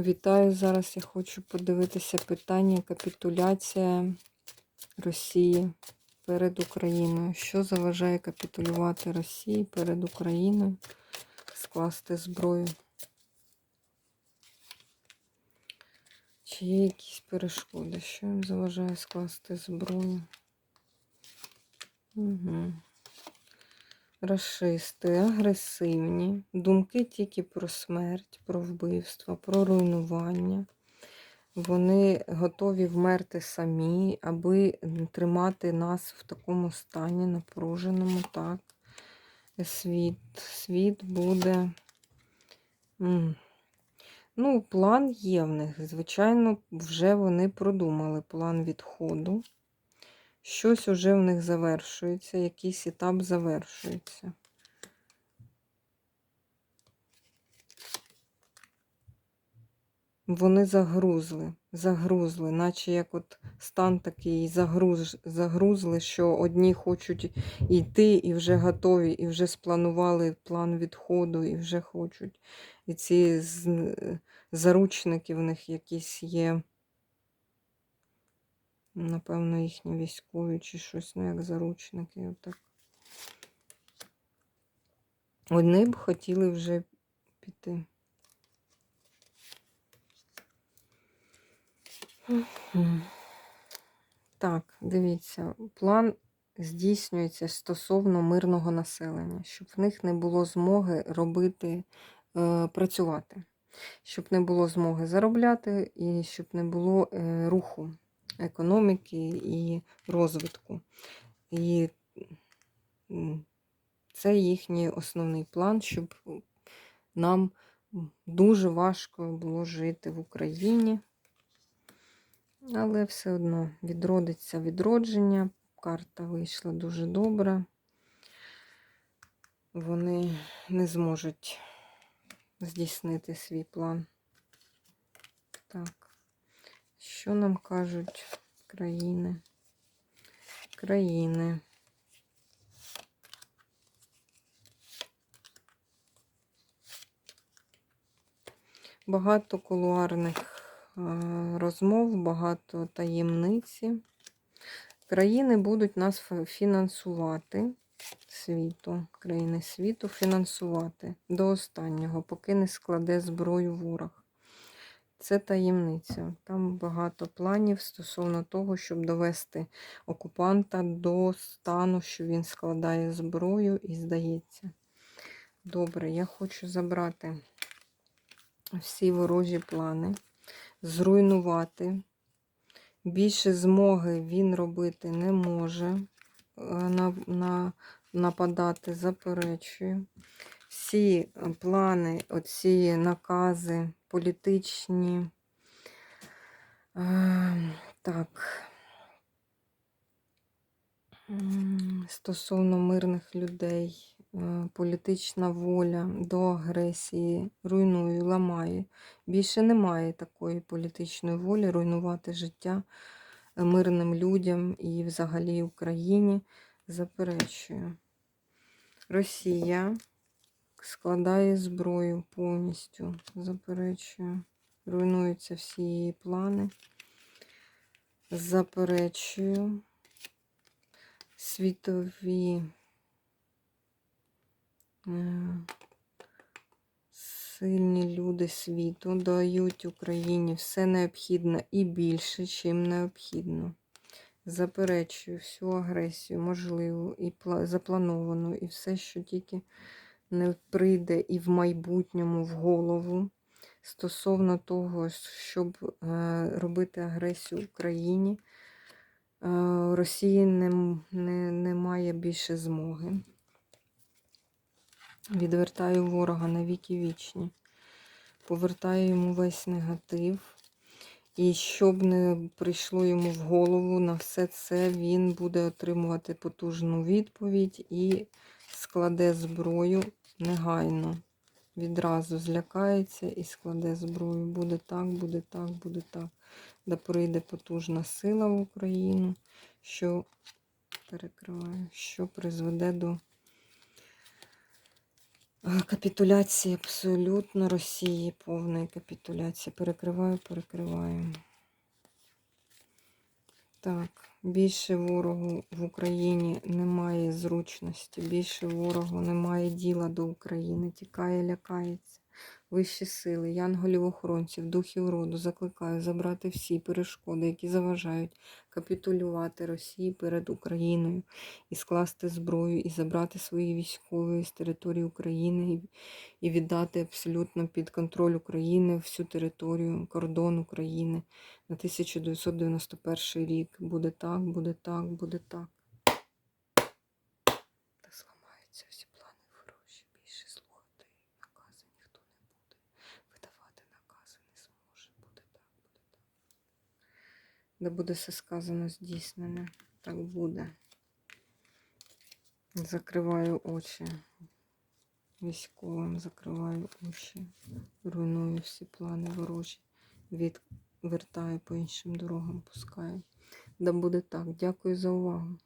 Вітаю! Зараз я хочу подивитися питання капітуляція Росії перед Україною. Що заважає капітулювати Росії перед Україною, скласти зброю? Чи є якісь перешкоди? Що їм заважає скласти зброю? Угу. Рашисти, агресивні, думки тільки про смерть, про вбивство, про руйнування. Вони готові вмерти самі, аби тримати нас в такому стані напруженому, так. Світ. Світ буде. Ну, план є в них. Звичайно, вже вони продумали план відходу. Щось уже в них завершується, якийсь етап завершується. Вони загрузли, загрузли, наче як от стан такий загруз, загрузли, що одні хочуть йти і вже готові, і вже спланували план відходу, і вже хочуть. І ці заручники в них якісь є. Напевно, їхні військові чи щось, ну, як заручники. Отак. Вони б хотіли вже піти. Так, дивіться, план здійснюється стосовно мирного населення, щоб в них не було змоги робити, е, працювати, щоб не було змоги заробляти і щоб не було е, руху економіки і розвитку. І це їхній основний план, щоб нам дуже важко було жити в Україні. Але все одно відродиться відродження. Карта вийшла дуже добра. Вони не зможуть здійснити свій план. Так, що нам кажуть країни? Країни. Багато кулуарних е, розмов, багато таємниці. Країни будуть нас фінансувати світу, країни світу фінансувати до останнього, поки не складе зброю ворог. Це таємниця. Там багато планів стосовно того, щоб довести окупанта до стану, що він складає зброю і здається. Добре, я хочу забрати всі ворожі плани, зруйнувати. Більше змоги він робити не може. е, На, на, нападати, заперечую. Всі плани, оці накази політичні. Е, так. Стосовно мирних людей, е, політична воля до агресії, руйнує, ламає. Більше немає такої політичної волі руйнувати життя е, мирним людям і взагалі Україні. Заперечую. Росія складає зброю повністю. Заперечую. Руйнуються всі її плани. Заперечую. Світові е, сильні люди світу дають Україні все необхідне і більше, чим необхідно. Заперечую всю агресію, можливу і пла- заплановану, і все, що тільки не прийде і в майбутньому в голову стосовно того, щоб е, робити агресію Україні. Е, Росії не, м- не, немає більше змоги. Відвертаю ворога на віки вічні. Повертаю йому весь негатив. І щоб не прийшло йому в голову, на все це він буде отримувати потужну відповідь і складе зброю негайно. Відразу злякається і складе зброю. Буде так, буде так, буде так. Да прийде потужна сила в Україну, що перекриваю, що призведе до Е, Капітуляція абсолютно Росії, повна капітуляція. Перекриваю, перекриваю. Так, більше ворогу в Україні немає зручності, більше ворогу немає діла до України, тікає, лякається. Вищі сили, янголів-охоронців, духів роду закликаю забрати всі перешкоди, які заважають капітулювати Росії перед Україною і скласти зброю, і забрати свої військові з території України і- віддати абсолютно під контроль України всю територію, кордон України на 1991 рік. Буде так, буде так, буде так. Та зламаються всі плани ворожі. Більше слухати накази ніхто не буде. Видавати накази не зможе. Буде так, буде так. Де буде все сказано здійснене. Так буде. Закриваю очі. Військовим закриваю очі. Руйную всі плани ворожі. Відвертаю по іншим дорогам, пускаю. Да буде так. Дякую за увагу.